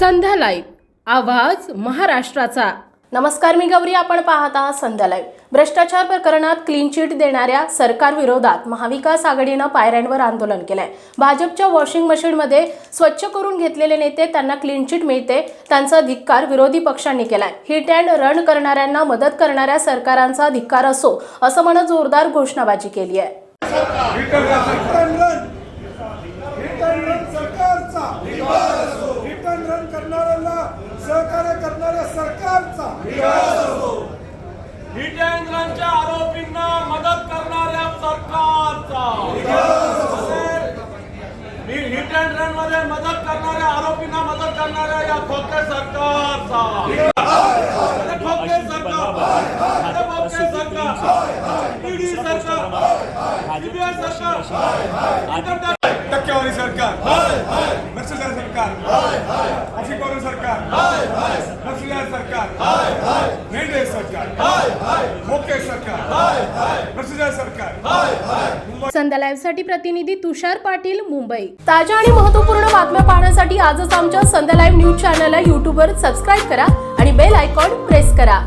संध्या live आवाज महाराष्ट्राचा. नमस्कार मी गौरी. आपण पाहत आहात संध्या लाईव्ह. भ्रष्टाचार प्रकरणात क्लीन चिट देणाऱ्या सरकार विरोधात महाविकास आघाडीनं पायऱ्यांवर आंदोलन केलंय. भाजपच्या वॉशिंग मशीनमध्ये स्वच्छ करून घेतलेले नेते त्यांना क्लीन चिट मिळते त्यांचा धिक्कार विरोधी पक्षांनी केलाय. हिट अँड रन करणाऱ्यांना मदत करणाऱ्या सरकारांचा धिक्कार असो असं म्हणत जोरदार घोषणाबाजी केली आहे hit and run hit and run सरकारचा हिट करणाऱ्याला सहकार्य करणाऱ्या सरकारचा. हिट अँड रनच्या आरोपींना मदत करणाऱ्या सरकारचा. तसेच हिट अँड रनमध्ये मदत करणाऱ्या आरोपींना मदत करणाऱ्या या खोके सरकारचा. खोके सरकार. खोके सरकार. ईडी सरकार. सीबीआय सरकार. टक्केवारी सरकार. नक्षलवादी सरकार. अफिकवादी सरकार. नक्षलवादी सरकार. मेंढे सरकार. मोके सरकार. नक्षलवादी सरकार. संध्या लाईव्हसाठी प्रतिनिधी तुषार पाटील मुंबई. ताज्या आणि महत्त्वपूर्ण बातम्या पाहण्यासाठी आजच आमच्या संध्या लाईव्ह न्यूज चॅनलला यूट्यूबवर सबस्क्राईब करा आणि बेल आयकॉन प्रेस करा.